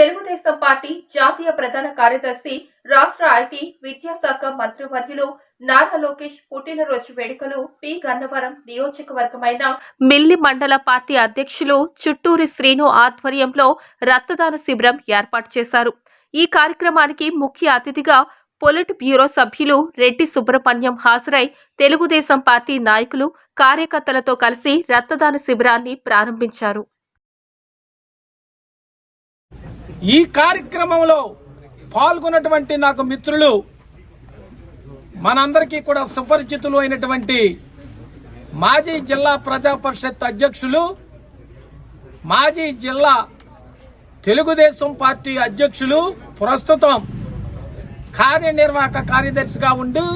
Telugu Desam party జాతీయ ప్రధాన కార్యదర్శి రాష్ట్ర ఐటీ విద్యాశాఖ మంత్రివర్యులు నారా లోకేష్ పుట్టినరోజు వేడుకలు పి. గన్నవరం నియోజకవర్గమైన మిల్లి మండల పార్టీ అధ్యక్షులు చుట్టూరి శ్రీను ఆధ్వర్యంలో రక్తదాన శిబిరం ఏర్పాటు చేశారు. ఈ కార్యక్రమానికి ముఖ్య అతిథిగా పొలిట్ బ్యూరో సభ్యులు రెడ్డి సుబ్రహ్మణ్యం హాజరై తెలుగుదేశం పార్టీ నాయకులు కార్యకర్తలతో కలిసి రక్తదాన శిబిరాన్ని ప్రారంభించారు. ఈ కార్యక్రమంలో పాల్గొన్నటువంటి నాకు మిత్రులు మనందరికీ కూడా సుపరిచితులు అయినటువంటి మాజీ జిల్లా ప్రజా పరిషత్ అధ్యక్షులు మాజీ జిల్లా తెలుగుదేశం పార్టీ అధ్యక్షులు ప్రస్తుతం కార్యనిర్వాహక కార్యదర్శిగా ఉండి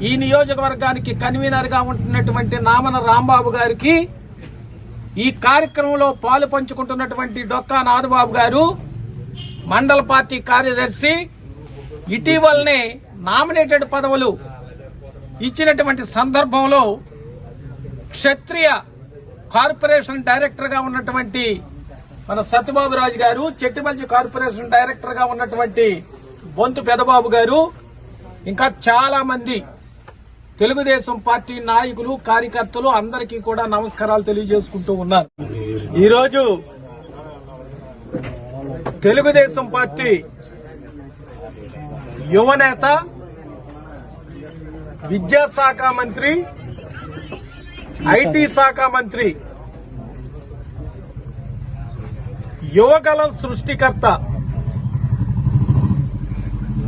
ఈ నియోజకవర్గానికి కన్వీనర్గా ఉంటున్నటువంటి నామన రాంబాబు గారికి ఈ కార్యక్రమంలో పాలు పంచుకుంటున్నటువంటి డొక్కా నాథబాబు గారు మండల పార్టీ కార్యదర్శి ఇటీవలనే నామినేటెడ్ పదవులు ఇచ్చినటువంటి సందర్భంలో క్షత్రియ కార్పొరేషన్ డైరెక్టర్గా ఉన్నటువంటి మన సత్యబాబు రాజు గారు చెట్టిమల్లి కార్పొరేషన్ డైరెక్టర్గా ఉన్నటువంటి బొంతు పెదబాబు గారు ఇంకా చాలా మంది తెలుగుదేశం పార్టీ నాయకులు కార్యకర్తలు అందరికీ కూడా నమస్కారాలు తెలియజేసుకుంటూ ఉన్నారు. ఈరోజు తెలుగుదేశం పార్టీ యువనేత విద్యాశాఖ మంత్రి ఐటీ శాఖ మంత్రి యువకలం సృష్టికర్త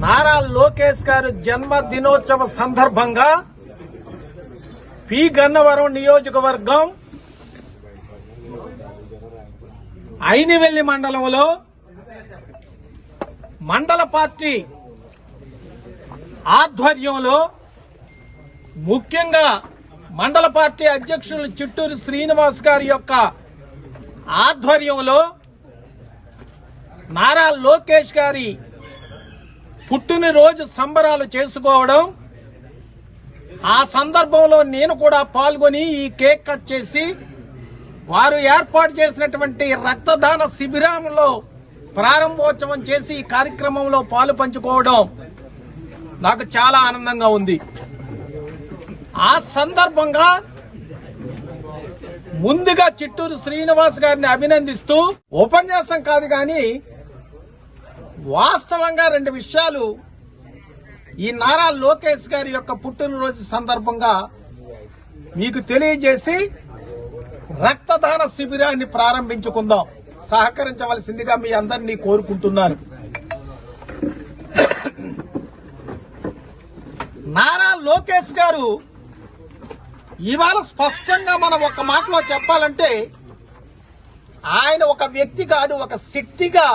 నారా లోకేష్ గారు జన్మ దినోత్సవ సందర్భంగా పి. గన్నవరం నియోజకవర్గం ఐనివెల్లి మండలంలో మండల పార్టీ ఆధ్వర్యంలో ముఖ్యంగా మండల పార్టీ అధ్యక్షులు చిట్టూరు శ్రీనివాస్ గారి యొక్క ఆధ్వర్యంలో నారా లోకేష్ గారి పుట్టినరోజు సంబరాలు చేసుకోవడం. ఆ సందర్భంలో నేను కూడా పాల్గొని ఈ కేక్ కట్ చేసి వారు ఏర్పాటు చేసినటువంటి రక్తదాన శిబిరంలో ప్రారంభోత్సవం చేసి ఈ కార్యక్రమంలో పాలు పంచుకోవడం నాకు చాలా ఆనందంగా ఉంది. ఆ సందర్భంగా ముందుగా చిట్టూరు శ్రీనివాస్ గారిని అభినందిస్తూ ఉపన్యాసం కాదు కానీ వాస్తవంగా రెండు విషయాలు ఈ నారా లోకేష్ గారి యొక్క పుట్టినరోజు సందర్భంగా మీకు తెలియజేసి రక్తదాన శిబిరాన్ని ప్రారంభించుకుందాం. సహకరించవలసిందిగా మీ అందరినీ కోరుకుంటున్నాను. నారా లోకేష్ గారు ఇవాళ స్పష్టంగా మనం ఒక మాటలో చెప్పాలంటే ఆయన ఒక వ్యక్తి కాదు ఒక శక్తిగా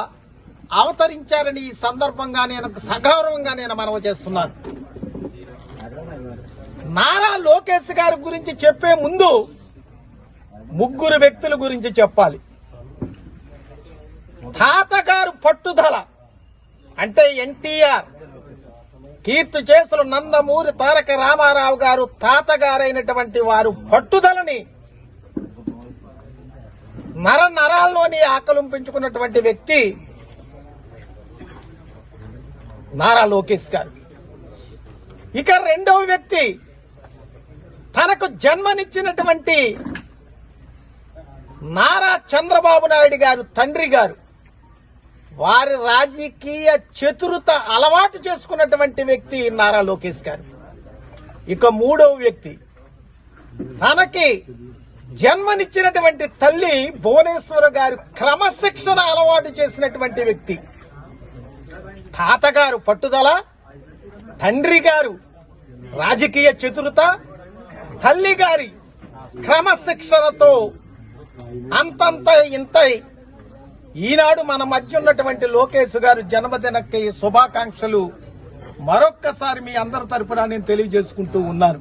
అవతరించారని ఈ సందర్భంగా నేను సగౌరవంగా నేను మనవ చేస్తున్నాను. నారా లోకేష్ గారి గురించి చెప్పే ముందు ముగ్గురు వ్యక్తుల గురించి చెప్పాలి. తాతగారు పట్టుదల. అంటే ఎన్టీఆర్. కీర్తి చేసులు నందమూరి తారక రామారావు గారు తాతగారైనటువంటి వారు పట్టుదలని. నర నరాల్లోని ఆకలింపించుకున్నటువంటి వ్యక్తి నారా లోకేష్ గారు. ఇక రెండవ వ్యక్తి తనకు జన్మనిచ్చినటువంటి నారా చంద్రబాబు నాయుడు గారు తండ్రి గారు. వారి రాజకీయ చతురత అలవాటు చేసుకున్నటువంటి వ్యక్తి నారా లోకేష్ గారు. ఇక మూడవ వ్యక్తి. తనకి జన్మనిచ్చినటువంటి తల్లి భువనేశ్వర గారు క్రమశిక్షణ అలవాటు చేసినటువంటి వ్యక్తి. తాతగారు పట్టుదల తండ్రి గారు రాజకీయ చతురత తల్లి గారి క్రమశిక్షణతో అంతంత ఇంతై ఈనాడు మన మధ్య ఉన్నటువంటి లోకేష్ గారు జన్మదినకి శుభాకాంక్షలు మరొక్కసారి మీ అందరి తరపున నేను తెలియజేసుకుంటూ ఉన్నాను.